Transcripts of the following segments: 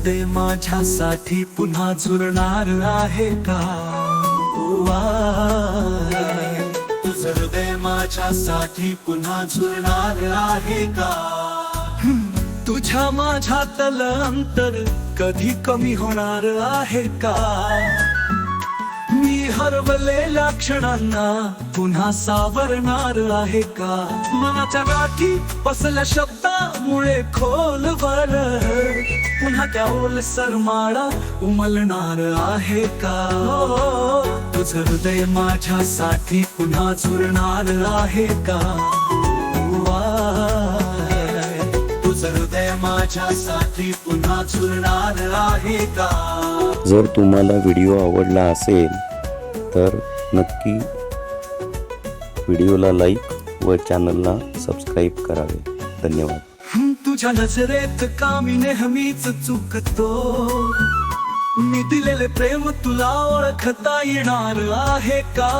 हृदय माझ्यासाठी पुन्हा झुरणार आहे का? तुझ हृदय माझ्यासाठी पुन्हा झुरणार आहे का? तुझ्या माझ्यातलं अंतर कधी कमी होणार आहे का? मी हरवलेल्या क्षणांना पुन्हा सावरणार आहे का? मनाच्या गाठी बसल्या शब्दामुळे खोलवर पुन्हा त्या ओलसर माळा उमलणार आहे का? हो, हो, हो. तुझ हृदय माझ्यासाठी पुन्हा चुरणार आहे का? तुझं हृदय माझ्यासाठी पुन्हा जुळणार आहे का? जर तुम्हाला व्हिडिओ आवडला असेल तर नक्की व्हिडिओला लाईक व चॅनलला सबस्क्राईब करावे. धन्यवाद. तुझ्या नजरेत का मी नेहमीच चुकतो. मी दिलेले प्रेम तुला ओळखता येणार आहे का?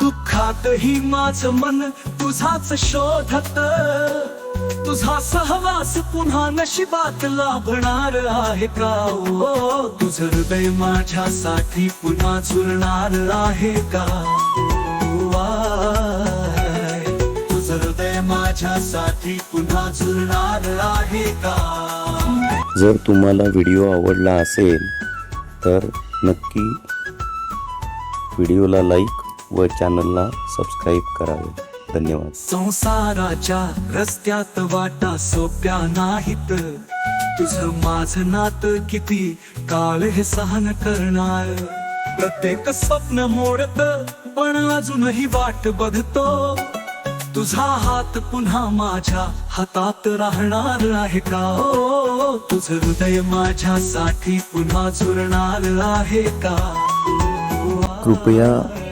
दुःखातही माझ मन तुझाच शोधत. तुझा सहवास पुन्हा नशिबात लाभणार आहे का ओ तुझ हृदय माझ्यासाठी पुन्हा जुळणार आहे का? तुझ हृदय माझ्यासाठी पुन्हा जुळणार आहे का? जर तुम्हाला व्हिडिओ आवडला असेल तर नक्की व्हिडिओला लाईक व चॅनलला सबस्क्राईब करावे. धन्यवाद. संसाराच्या रस्त्यात वाटा सोप्या नाहीत. तुझं माझं नात किती काळ हे सहन करणार? प्रत्येक स्वप्न मोडत पण अजूनही वाट बघतो. तुझा हात पुन्हा माझ्या हातात राहणार आहे का? ओ तुझं हृदय माझ्यासाठी पुन्हा जुळणार आहे का? कृपया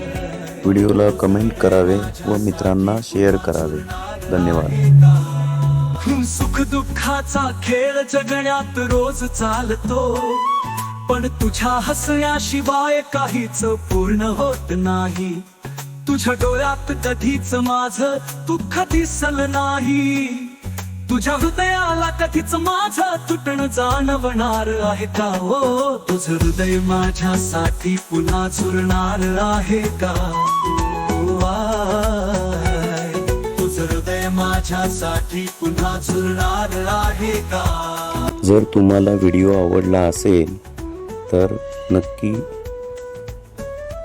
व्हिडिओला कमेंट करावे व मित्रांना शेअर करावे. धन्यवाद. सुख दुःखाचा खेळ जगण्यात रोज चालतो. पण तुझ्या हसण्याशिवाय काहीच पूर्ण होत नाही. तुझ्या डोळ्यात कधीच माझ दुःख दिसल नाही. तुझ्या हृदयाला कधीच माझ तुटण जाणवणार आहे का? हो तुझ हृदय माझ्यासाठी पुन्हा झुरणार आहे का? तुझ हृदय माझ्यासाठी पुन्हा झुरणार आहे का? जर तुम्हाला व्हिडिओ आवडला असेल तर नक्की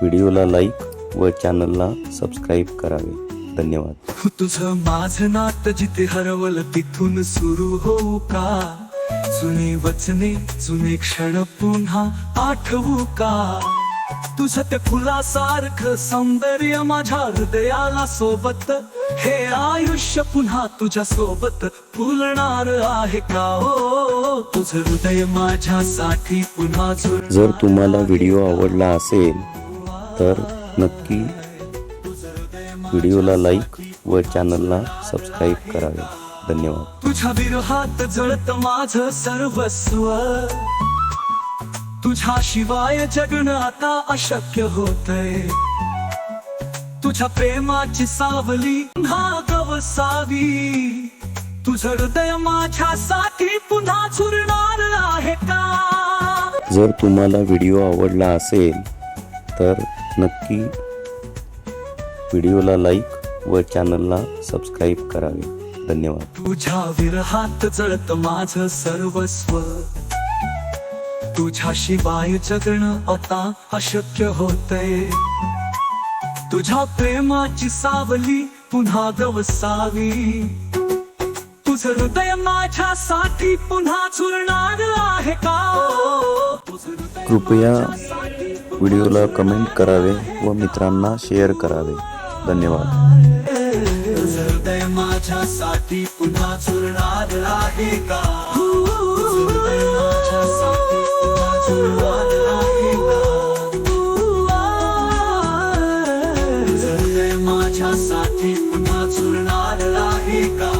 व्हिडिओला लाईक व चॅनलला सबस्क्राईब करावे. धन्यवाद. तुझं माझं नात जिथे हरवलं तिथून सुरू होऊ का? जुने वचने जुने क्षण पुन्हा आठवू का? तुझं ते फुलासारखं सौंदर्य माझ्या हृदयाला सोबत. हे आयुष्य पुन्हा तुझ्या सोबत फुलणार आहे का? ओ तुझं हृदय माझ्यासाठी पुन्हा जर तुम्हाला व्हिडिओ आवडला असेल तर नक्की व्हिडिओला लाईक व चॅनलला सबस्क्राईब करावे. धन्यवाद. तुझ्या विरोहात जळत माझ सर्वस्व. तुझ्या शिवाय जगणं आता अशक्य होतय. तुझ्या प्रेमाची सावली पुन्हा गवसावी. तुझं हृदय माझ्यासाठी पुन्हा झुरणार आहे का? जर तुम्हाला व्हिडिओ आवडला असेल तर नक्की व्हिडिओला लाईक व चॅनलला सबस्क्राईब करावे. धन्यवाद. तुझ्या विरहात जळत माझ सर्वस्व. तुझ्या शिवाय जगणं आता अशक्य होतय. तुझ्या प्रेमाची सावली पुन्हा गवसावी. तुझं हृदय माझ्यासाठी पुन्हा झुरणार आहे का? कृपया व्हिडिओला कमेंट करावे व मित्रांना शेअर करावे. धन्यवाद। हृदय माझ्यासाठी पुन्हा आहे का? हृदय माझ्यासाठी पुन्हा आहे का?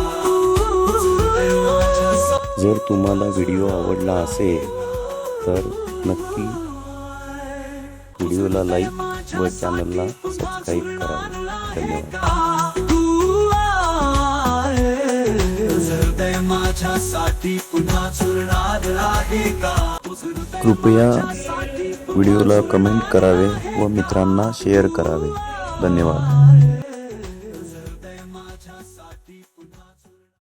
जर तुम्हाला व्हिडिओ आवडला असेल तर नक्की व्हिडिओला लाईक व चॅनलला सबस्क्राईब करावे कृपया व्हिडिओला कमेंट करावे व मित्रांना शेअर करावे. धन्यवाद.